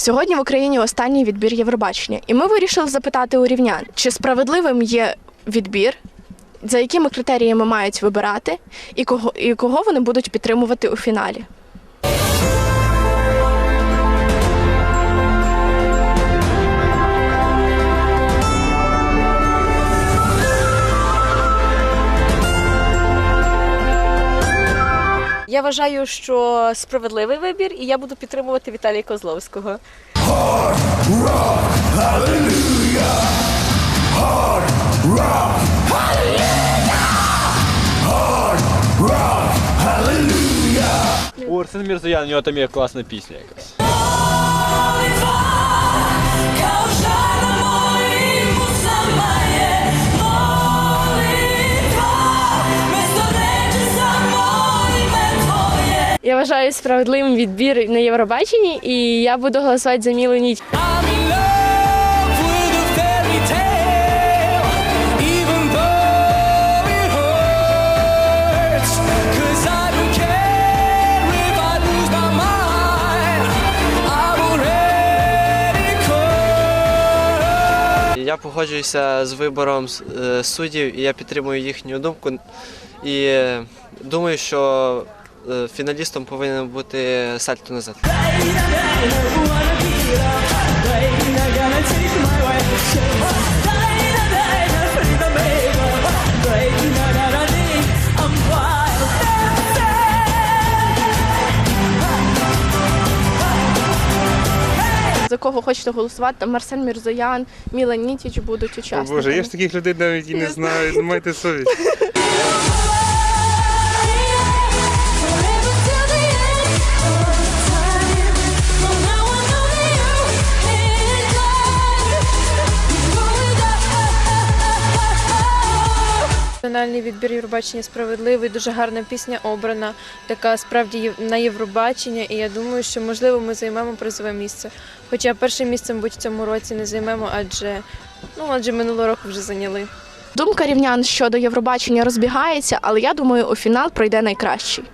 Сьогодні в Україні останній відбір Євробачення, і ми вирішили запитати у рівнян, чи справедливим є відбір, за якими критеріями мають вибирати, і кого, і кого вони будуть підтримувати у фіналі. Я вважаю, що справедливий вибір, і я буду підтримувати Віталія Козловського. У Арсена Мірзоян, у нього там є класна пісня якась. Вважаю справедливим відбір на Євробаченні, і я буду голосувати за Мілу Ніч. Я погоджуюся з вибором е, суддів і я підтримую їхню думку. І е, думаю, що фіналістом повинен бути сальто назад. За кого хочете голосувати? Там Марсель Мірзоян, Міла Нітіч будуть О учасниками. Боже, я ж таких людей навіть і не знаю. Ну, Майте совість. Національний відбір Євробачення справедливий, дуже гарна пісня обрана, така справді на Євробачення. І я думаю, що можливо ми займемо призове місце. Хоча першим місцем будь в цьому році не займемо, адже ну адже минулого року вже зайняли. Думка рівнян щодо Євробачення розбігається, але я думаю, у фінал пройде найкращий.